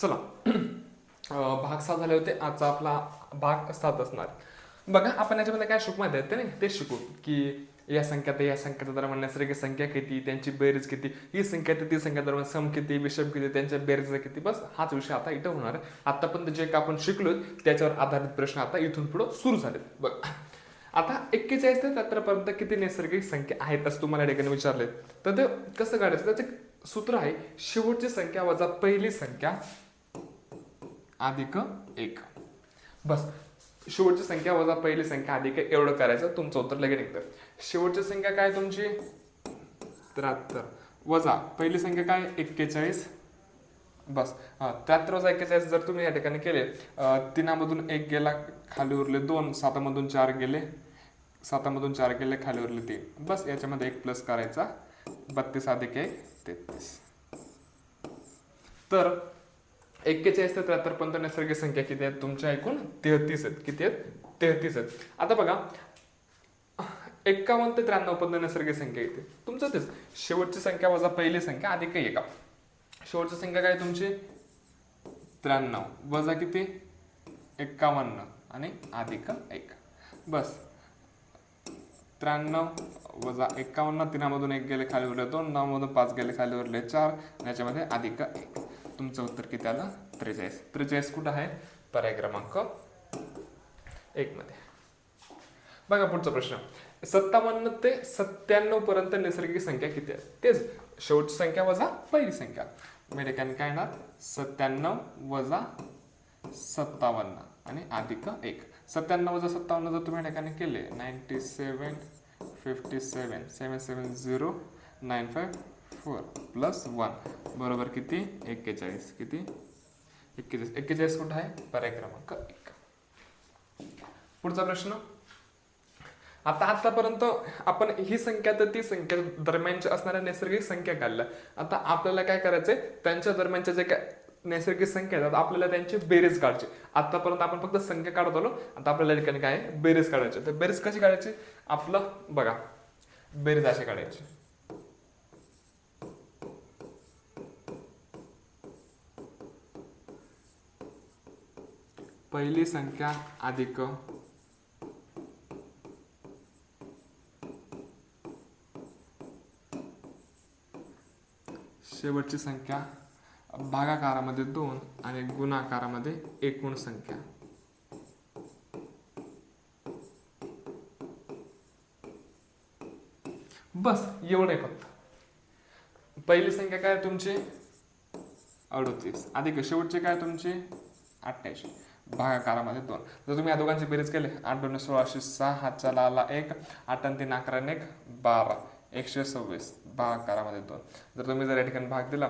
चला. भाग सात झाले होते. आजचा आपला भाग सात असणार. बघा आपण याच्यामध्ये काय शिकू माहिती आहे ते नाही? ते शिकू. की या संख्या ते या संख्याच्या दरम्यान नैसर्गिक संख्या किती त्यांची बेरीज किती ही संख्या ते ती संख्या दरम्यान सम किती विषम किती त्यांच्या बेरीज किती बस हाच विषय आता इथं होणार आहे. आतापर्यंत जे काय आपण शिकलो त्याच्यावर आधारित प्रश्न आता इथून पुढे सुरू झालेत. बघ. आता एक्केचाळीस ते सत्तरपर्यंत किती नैसर्गिक संख्या आहेत असं तुम्हाला या ठिकाणी विचारले तर ते कसं काढायचं? त्याचं सूत्र आहे शेवटची संख्या वजा पहिली संख्या. अधिक एक. बस. शेवटची संख्या वजा पहिली संख्या अधिक एवढं करायचं. तुमचं उत्तर लगेच निघतं. शेवटची संख्या काय तुमची? त्र्याहत्तर. वजा. पहिली संख्या काय? एक्केचाळीस. बस. हां त्र्याहत्तर वजा एक्केचाळीस जर तुम्ही या ठिकाणी केले तिनामधून एक गेला खाली उरले दोन सातामधून चार गेले सातामधून चार गेले खाली उरले तीन. बस याच्यामध्ये एक प्लस करायचा. बत्तीस अधिक एक तेहतीस. तर एक्केचाळीस ते त्र्याहत्तर पर्यंत नैसर्गिक संख्या किती आहेत तुमच्या ऐकून तेहतीस आहेत. किती आहेत? तेहतीस आहेत. आता बघा एक्कावन्न ते त्र्याण्णव पर्यंत नैसर्गिक संख्या येते. तुमचं तेच. शेवटची संख्या वजा पहिली संख्या अधिक एका. शेवटची संख्या काय तुमची? त्र्याण्णव. वजा किती? एक्कावन्न. आणि अधिक एक. बस. त्र्याण्णव वजा एक्कावन्न तिनामधून एक गेले खाली उरले दोन नऊमधून पाच गेले खाली उरले चार याच्यामध्ये अधिक एक. तुमचं उत्तर किती आलं? त्रेचाळीस. त्रेचाळीस कुठं आहे? पर्याय क्रमांक एकमध्ये बघा पुढचा प्रश्न. सत्तावन्न ते सत्त्याण्णव पर्यंत नैसर्गिक संख्या किती आहे? तेच शेवटची संख्या वजा पहिली संख्या. म्हणजे ठिकाणी काय येणार? सत्त्याण्णव वजा सत्तावन्न आणि अधिक एक. सत्त्याण्णव वजा सत्तावन्न जर तुम्ही ठिकाणी केले ninety seven fifty seven seven seven zero nine five four plus one बरोबर किती? एक्केचाळीस. किती? एक्केचाळीस. एक्केचाळीस कुठं आहे? पर्याय क्रमांक एक. पुढचा प्रश्न. आता आतापर्यंत आपण ही संख्या तर ती संख्या दरम्यानच्या असणाऱ्या नैसर्गिक संख्या काढल्या. आता आपल्याला काय करायचंय? त्यांच्या दरम्यानच्या जे काय नैसर्गिक संख्या आहेत आपल्याला त्यांची बेरीज काढायची. आतापर्यंत आपण फक्त संख्या काढत आलो. आता आपल्याला ठिकाणी काय बेरीज काढायची तर बेरीज कशी काढायची? आपलं बघा. बेरीज अशी काढायची. पहिली संख्या अधिक. शेवटची संख्या भागाकारामध्ये दोन आणि गुणाकारामध्ये एकूण संख्या. बस एवढं आहे फक्त. पहिली संख्या काय आहे तुमची? अडोतीस. अधिक शेवटची काय तुमची? अठ्ठ्याऐंशी. भागाकारामध्ये दोन. जर तुम्ही या दोघांची बेरीज केले. आठ दोन सोळाशे सहा चलाला एक. आठ आणि तीन अकरा एक बारा. एकशे सव्वीस. भागाकारामध्ये दोन. जर तुम्ही जर या ठिकाणी भाग दिला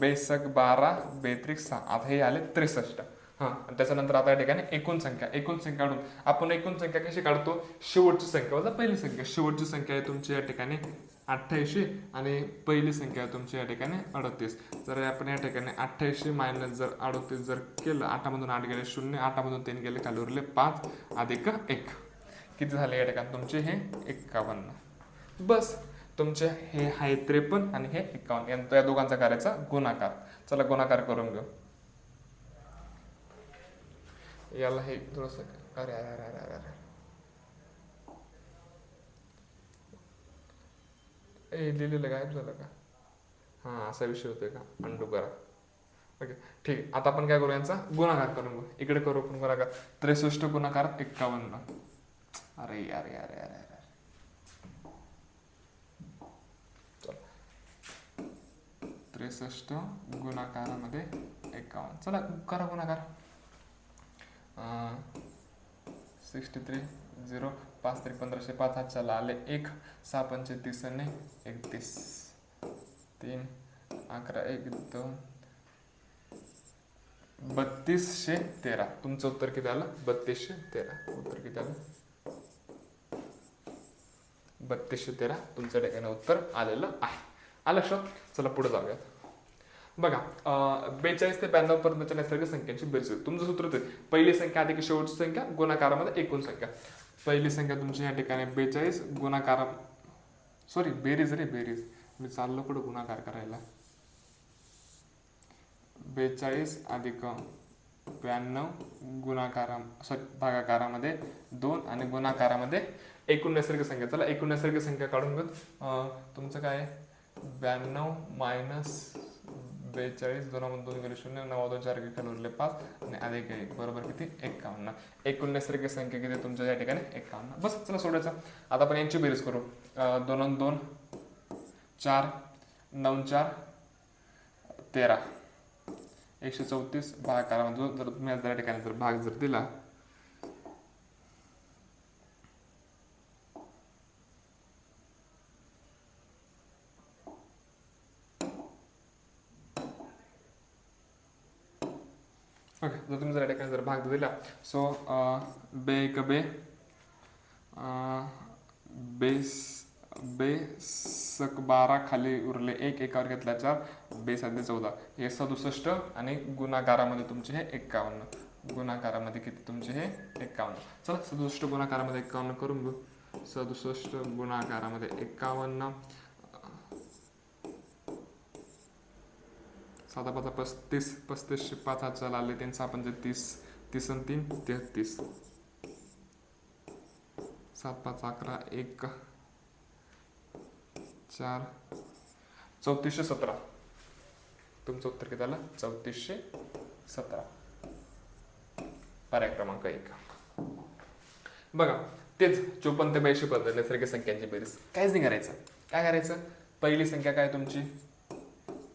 बेसक बारा बेत्रिक सहा. आता हे आले त्रेसष्ट. हां त्याच्यानंतर आता या ठिकाणी एकूण संख्या. एकूण संख्या काढून आपण एकूण संख्या कशी काढतो? शेवटची संख्या. वजा पहिली संख्या. शेवटची संख्या आहे तुमची या ठिकाणी. अठ्ठ्याऐंशी आणि पहिली संख्या आहे तुमची या ठिकाणी अडतीस. जर आपण या ठिकाणी अठ्ठ्याऐंशी मायनस जर अडतीस जर केलं आठामधून आठ गेले शून्य आठामधून तीन गेले खाली उरले पाच अधिक एक. किती झाले या ठिकाणी तुमचे हे? एक्कावन्न बस तुमचे हे आहे त्रेपन्न आणि हे एक्कावन्न या दोघांचा करायचा गुणाकार. चला गुणाकार करून घेऊ. याला हे थोडस अरे अरे अरे अरे अरे. ए लिहिलेलं गायब झालं का? हां असा विषय होतोय का? अंडू करा. ओके ठीक आहे आता आपण काय करू यांचा? गुणाकार करून घेऊ इकडे करू आपण गुणाकार. त्रेसष्ट गुणाकार एक्कावन्न. अरे अरे अरे अरे अरे त्रेसष्ट गुणाकारामध्ये एकावन्न चला करा गुणाकार. सिक्स्टी थ्री झिरो पाच तरी पंधराशे पाच हात चला आले एक सहा पंचे तीस आणि एकतीस. तीन अकरा एक दोन बत्तीसशे तेरा. तुमचं उत्तर किती आलं? बत्तीसशे तेरा. उत्तर किती आलं? बत्तीसशे तेरा. तुमच्या ठिकाणी उत्तर आलेलं आहे. आलं लक्षात? चला पुढे जाऊयात. बघा बेचाळीस ते ब्याण्णव पर्यंतच्या नैसर्गिक संख्यांची बेरीज तुमचं सूत्र ते पहिली संख्या अधिक शेवटची संख्या? गुणाकारामध्ये एकूण संख्या. पहिली संख्या तुमची या ठिकाणी बेचाळीस गुणाकार सॉरी बेरीज रे बेरीज. मी चाललो कुठं गुणाकार करायला? बेचाळीस अधिक ब्याण्णव गुणाकारा सॉरी भागाकारामध्ये दोन आणि गुणाकारामध्ये एकूण नैसर्गिक संख्या. चला एकूण नैसर्गिक संख्या काढून घेऊ तुमचं काय ब्याण्णव मायनस बेचाळीस दोन दोन गेले शून्य नऊ दोन चार खाली उरले पाच आणि अधिक एक बरोबर किती? एक्कावन्न एकूण नैसर्गिक संख्या किती तुमच्या? या ठिकाणी एक्कावन्न बस चला सोडायचं. आता आपण यांची बेरीज करू. दोन दोन चार नऊ चार तेरा. एकशे चौतीस भाग करा म्हणजे जर तुम्ही त्या ठिकाणी जर भाग जर दिला ओके जर तुम्ही जर या ठिकाणी जर भाग दिला. सो बे एक बे बेस बेसक बारा खाली उरले एक एकावर घेतला चार बेसाध्ये चौदा. हे सदुसष्ट आणि गुणाकारामध्ये तुमचे हे एक्कावन्न. गुणाकारामध्ये किती तुमचे हे एक्कावन्न. चला सदुसष्ट गुणाकारामध्ये एक्कावन्न करून घेऊ सदुसष्ट गुणाकारामध्ये एक्कावन्न. साधा पाचा पस्तीस पस्तीसशे पाच हात चाल आले त्यांचं आपण जे तीस तीस आणि तीन तेहतीस. सात पाच अकरा एक चार चौतीसशे सतरा. तुमचं उत्तर किती आलं? चौतीसशे सतरा. पर्याय क्रमांक एक. बघा तेच चोपन्न ते ब्याऐंशी पद्धत नैसर्गिक संख्यांची बेरीज. काहीच नाही करायचं. काय करायचं? पहिली संख्या काय तुमची?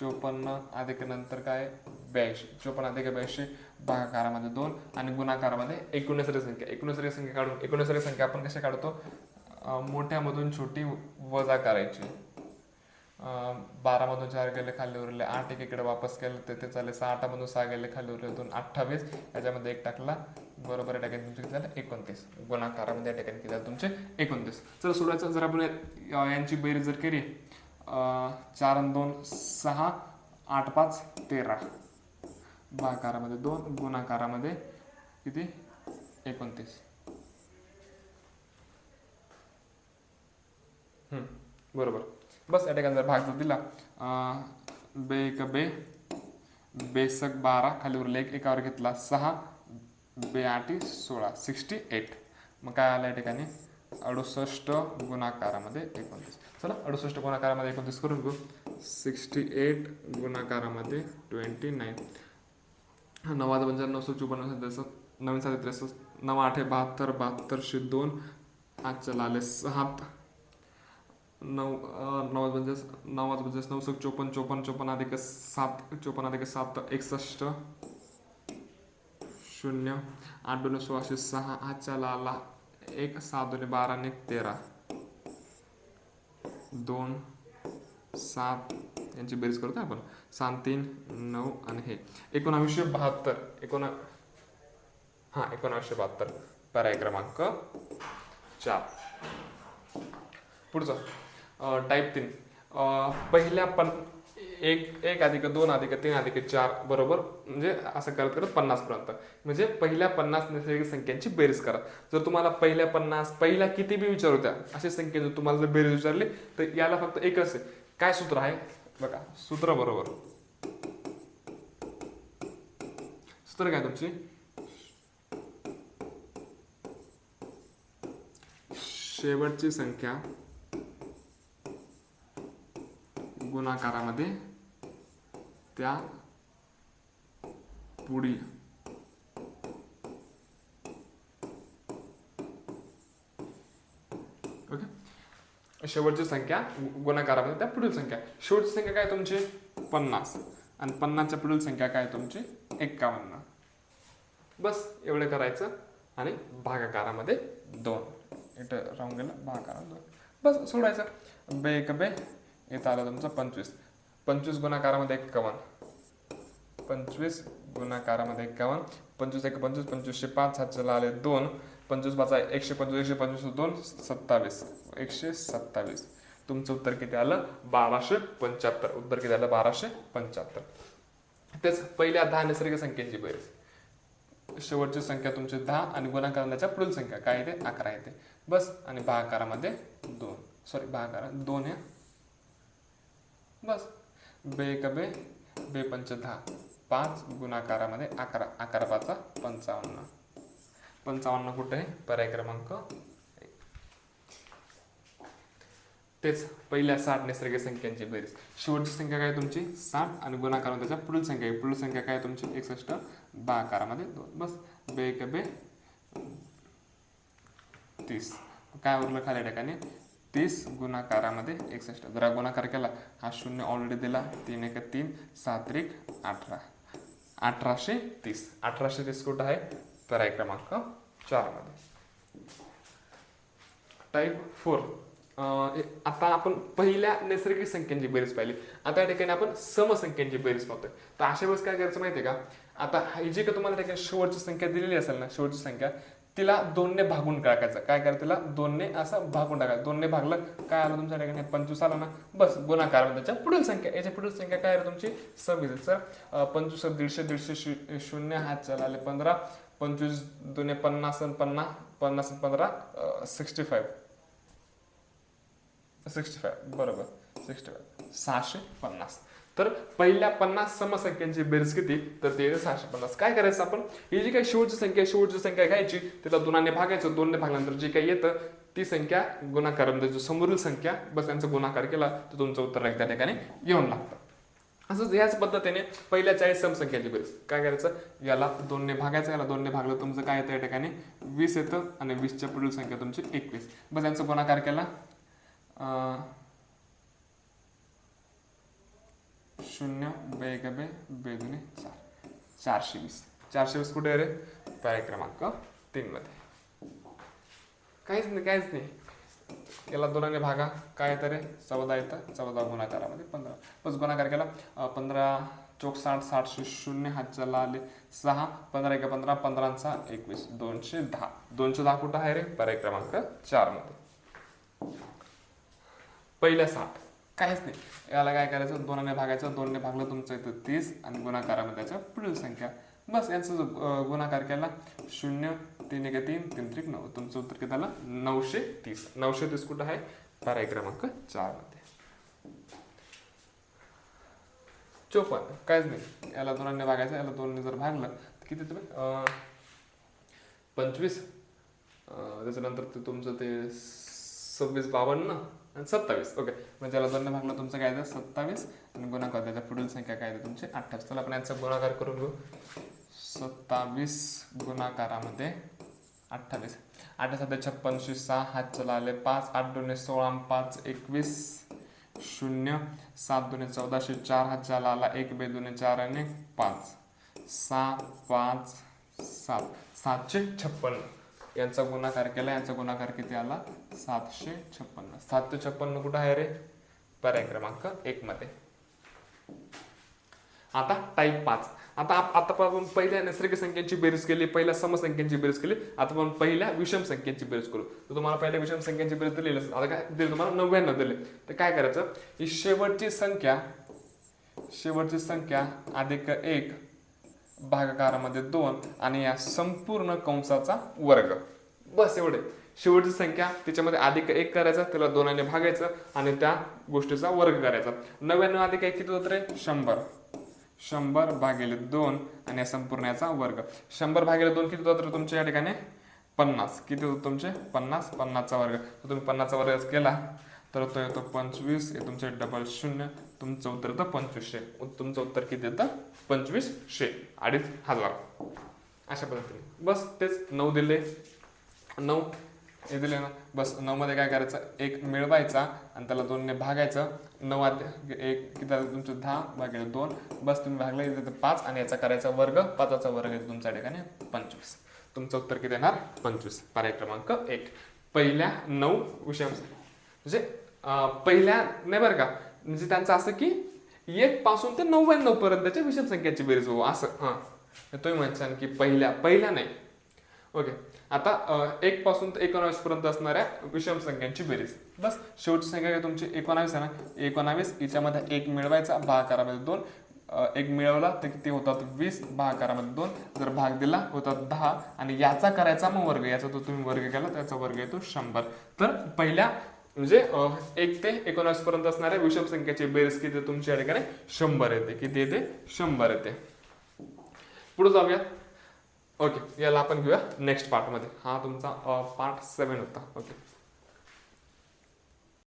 चोपन्न अधिक नंतर काय? ब्याऐंशी. चोपन्न अधिक ब्याऐंशी भागाकारामध्ये दोन आणि गुणाकारामध्ये एकूण संख्या. एकोणसरी संख्या काढून एकूण संख्या आपण कशी काढतो? मोठ्यामधून छोटी वजा करायची. अं, बारामधून चार गेले खाली उरले आठ. एक इकडे वापस केलं तर ते चालेल सहा. आठामधून सहा गेले खाली उरले दोन. अठ्ठावीस. याच्यामध्ये एक टाकला. बरोबर या ठिकाणी तुमचे किती झालं? एकोणतीस. गुणाकारामध्ये या ठिकाणी किती झालं? तुमचे एकोणतीस. चला सोडायचं जर आपण यांची बेरीज जर केली चार आणि दोन सहा आठ पाच तेरा. भाकारामध्ये दोन गुणाकारामध्ये किती? एकोणतीस. बरोबर. बस या ठिकाणी जर भाग जर दिला बे एक बे बेसक बारा खाली उरले एक एकावर घेतला सहा बे आठी सोळा सिक्स्टी एट. मग काय आलं या ठिकाणी? अडुसष्ट गुणाकारामध्ये एकोणतीस. चला अडुसष्ट गुणाकारामध्ये एकोणतीस करून घेऊ सिक्स्टी एट गुणाकारामध्ये ट्वेंटी नाईन नवाद पंचावन्न नऊशे चोपन्न सदुसष्ट नवीन साडे त्रेसष्ट नऊ आठे बहात्तर बहात्तरशे दोन. आजच्या आले सात. नऊ नव्वद पंचास नव्वद पंचास नऊशे चोपन्न चोपन्न चोपन्न अधिक सात चोपन्न अधिक सात एकसष्ट. शून्य. आठ दोन सोळाशे सहा. आजच्या आला एक सहा दोन बारा आणि तेरा. दोन सात यांची बेरीज करतो आपण. सात तीन नऊ आणि हे. एकोणावीसशे बहात्तर एकोणा हां एकोणावीसशे बहात्तर. पर्याय क्रमांक चार. पुढचं. टाईप तीन. पहिल्या पण एक एक अधिक दोन अधिक तीन अधिक चार बरोबर म्हणजे असं करत करत पन्नास पर्यंत. म्हणजे पहिल्या पन्नास नैसर्गिक संख्यांची बेरीज करा. जर तुम्हाला पहिल्या पन्नास पहिल्या किती बी विचारू द्या अशी संख्या जर तुम्हाला जर बेरीज विचारली तर याला फक्त एकच आहे. काय सूत्र आहे? बघा सूत्र बरोबर. सूत्र काय तुमची? शेवटची संख्या गुणाकारामध्ये त्या पुढील. ओके? शेवटची संख्या गुणाकारामध्ये त्या पुढील संख्या. शेवटची संख्या काय तुमची? पन्नास. आणि पन्नासच्या पुढील संख्या काय तुमची? एक्कावन्न. बस एवढं करायचं. आणि भागाकारामध्ये दोन. इथं राहून गेलं भागाकारा दोन. बस सोडायचं बे एक बे इथं आलं तुमचं पंचवीस. पंचवीस गुणाकारामध्ये एक्कावन्न. पंचवीस गुणाकारामध्ये एक्कावन्न. पंचवीस एक पंचवीस पंचवीसशे पाच सातशेला आले दोन. पंचवीस पाच एकशे पंचवीस एकशे पंचवीस दोन सत्तावीस. एकशे सत्तावीस. तुमचं उत्तर किती आलं? बाराशे पंच्याहत्तर. उत्तर किती आलं? बाराशे पंच्याहत्तर. तेच पहिल्या दहा नैसर्गिक संख्येची बेरीज शेवटची संख्या तुमची दहा आणि गुणाकाराच्या पुढील संख्या. काय येते? अकरा येते. बस आणि भागाकारामध्ये दोन. सॉरी भागाकार दोन आहे बस. बे एक बे बे पंच दहा पाच गुणाकारामध्ये अकरा अकरा पाचा पंचावन्न. पंचावन्न कुठे आहे? पर्याय क्रमांक तेच पहिल्या साठ नैसर्गिक संख्यांची बेरीज. शेवटची संख्या काय तुमची? साठ आणि गुणाकार म्हणजे त्याच्या पुढील संख्या आहे. पुढील संख्या काय तुमची? एकसष्ट दहा आकारामध्ये दोन. बस बे एक बे तीस. काय उरलं खाली ठिकाणी? तीस गुणाकारामध्ये एकसष्ट. जरा गुणाकार केला. हा शून्य ऑलरेडी दिला. तीन एक तीन. सात एक अठरा. अठराशे तीस. अठराशे तीस कुठं आहे? पर्याय क्रमांक चारमध्ये. टाईप फोर आता आपण पहिल्या नैसर्गिक संख्यांची बेरीज पाहिली. आता या ठिकाणी आपण समसंख्यांची बेरीज पाहतोय. तर अशा वेळेस काय करायचं माहितीये का? आता ही जी का तुम्हाला ठिकाणी शेवटची संख्या दिलेली असेल ना शेवटची संख्या तिला दोनने भागून टाकायचं. काय करायचं तिला? दोनने असं भागून टाकायचं. दोनने भागलं काय आलं तुमच्या ठिकाणी पंचवीस आलं ना? बस गुणाकार त्याच्या पुढील संख्या. याच्या पुढील संख्या काय आहे तुमची? सव्वीस सर पंचवीस दीडशे दीडशे शू- शून्य हात आले पंधरा. पंचवीस दोन्ही पन्नास आणि पन्नास पन्नास पंधरा सिक्स्टी फाईव्ह सिक्स्टी फाईव्ह बरोबर. सिक्स्टी फाईव्ह सहाशे पन्नास. तर पहिल्या पन्नास समसंख्यांची बेरीज किती तर ते सहाशे पन्नास. काय करायचं आपण? ही जी काही शेवटची संख्या शेवटची संख्या घ्यायची तिला दोनाने भागायचं दोनने भागल्यानंतर जे काही येतं ती संख्या गुणाकार म्हणजे जो समोरील संख्या बस यांचा गुणाकार केला तर तुमचं उत्तर त्या ठिकाणी येऊन लागतं. असंच याच पद्धतीने पहिल्या चाळीस समसंख्याची बेरीज काय करायचं? याला दोनने भागायचं याला दोनने भागलं तुमचं काय येतं या ठिकाणी? वीस येतं आणि वीसच्या पुढील संख्या तुमची एकवीस. बस यांचा गुणाकार केला. शून्य बे बे बेदुने चार. चारशे वीस. चारशे वीस कुठे आहे रे? पर्याय क्रमांक तीन मध्ये. काहीच नाही काहीच नाही. याला दोनाने भागा. काय येतं रे? चौदा येतं. चौदा गुणाकारामध्ये पंधरा. बस गुणाकार केला. पंधरा चौक साठ साठशे शून्य हातच्याला आले सहा. पंधरा एक पंधरा. पंधराचा एकवीस दोनशे दहा. दोनशे दहा कुठं आहे रे? पर्याय क्रमांक चारमध्ये पहिल्या साठ. काहीच नाही. याला काय करायचं? दोनाने भागायचं दोनने भागलं तुमचं इथं तीस आणि गुणाकारामध्ये त्याच्या पुढील संख्या. बस यांचा जो गुणाकार केला शून्य तीन एक तीन तीन त्रिक नऊ. तुमचं उत्तर किती आलं? नऊशे तीस. नऊशे तीस कुठं आहे? पर्याय क्रमांक चारमध्ये. चोपन्न. काहीच नाही. याला दोनांनी भागायचं याला दोनने जर भागलं तर किती तुम्ही पंचवीस. त्याच्यानंतर ते तुमचं ते सव्वीस बावन्न. सत्तावीस. ओके म्हणजे याला दोन भागलं तुमचं काय येतं? सत्तावीस. आणि गुणाकार त्याच्या पुढील संख्या काय येते तुमची? अठ्ठावीस. चला आपण यांचा गुणाकार करून घेऊ. सत्तावीस गुणाकारामध्ये अठ्ठावीस. आठ सध्या छप्पनशे सहा हात चला आले पाच. आठ दोन्ही सोळा पाच एकवीस. शून्य. सात दोन्ही चौदाशे चार हात चला आला एक बे दोन्ही चार आणि पाच. सहा पाच सात. सातशे छप्पन्न यांचा गुणाकार केला यांचा गुणाकार किती आला? सातशे छप्पन्न. सातशे छप्पन्न कुठं आहे रे? पर्याय क्रमांक एक मध्ये. आता टाईप पाच. आता आप- आता आपण पहिल्या नैसर्गिक संख्यांची बेरीज केली पहिल्या समसंख्यांची बेरीज केली आता आपण पहिल्या विषम संख्यांची बेरीज करू. तर तुम्हाला पहिल्या विषम संख्यांची बेरीज दिलेली असेल. आता काय दिले? तुम्हाला नव्याण्णव दिले. तर काय करायचं? ही शेवटची संख्या शेवटची संख्या अधिक एक भागाकारामध्ये दोन आणि या संपूर्ण कंसाचा वर्ग. बस एवढे. शेवटची संख्या त्याच्यामध्ये अधिक एक करायचा त्याला दोनाने भागायचं आणि त्या गोष्टीचा वर्ग करायचा. नव्याण्णव अधिक एक किती होत रे? शंभर. शंभर भागिले दोन आणि या संपूर्ण याचा वर्ग. शंभर भागिले दोन किती होतात तुमच्या या ठिकाणी? पन्नास. किती होतं तुमचे? पन्नास. पन्नासचा वर्ग. तुम्ही पन्नासचा वर्ग केला तर तो येतो पंचवीस. हे तुमचे डबल शून्य. तुमचं उत्तर येतं पंचवीसशे तुमचं उत्तर किती येतं? पंचवीसशे अडीच हजार. अशा पद्धतीने. बस तेच नऊ दिले. नऊ. हे दिले ना. बस नऊमध्ये काय करायचं? एक मिळवायचा आणि त्याला दोनने भागायचं. नऊ एक किती तुमचं दहा भागिले दोन. बस तुम्ही भागले इथे पाच आणि याचा करायचा वर्ग. पाचाचा वर्ग येतो तुमच्या ठिकाणी पंचवीस. तुमचं उत्तर किती येणार? पंचवीस. पर्याय क्रमांक एक. पहिल्या नऊ विषय म्हणजे पहिल्या नाही बरं का? म्हणजे त्यांचं असं की एक पासून ते नव्याण्णव पर्यंतच्या विषम संख्याची बेरीज हो असं. हां. तुम्ही म्हणशान की पहिल्या पहिल्या नाही. ओके. आता एक पासून ते एकोणावीस पर्यंत असणाऱ्या विषम संख्यांची बेरीज. बस शेवटची संख्या काय तुमची? एकोणावीस आहे ना? एकोणावीस याच्यामध्ये एक मिळवायचा भागाकारामध्ये दोन. एक मिळवला तर किती होतात? वीस. भागाकारामध्ये दोन. जर भाग दिला होतात दहा. आणि याचा करायचा मग वर्ग. याचा तो तुम्ही वर्ग केला त्याचा वर्ग येतो शंभर. तर पहिल्या म्हणजे एक ते एकोणास पर्यंत असणाऱ्या विषम संख्येची बेरीज किती तुमच्या ठिकाणी? शंभर येते. किती येते? शंभर येते. पुढे जाऊया. ओके याला आपण घेऊया नेक्स्ट पार्टमध्ये हा तुमचा पार्ट सेवन होता. ओके.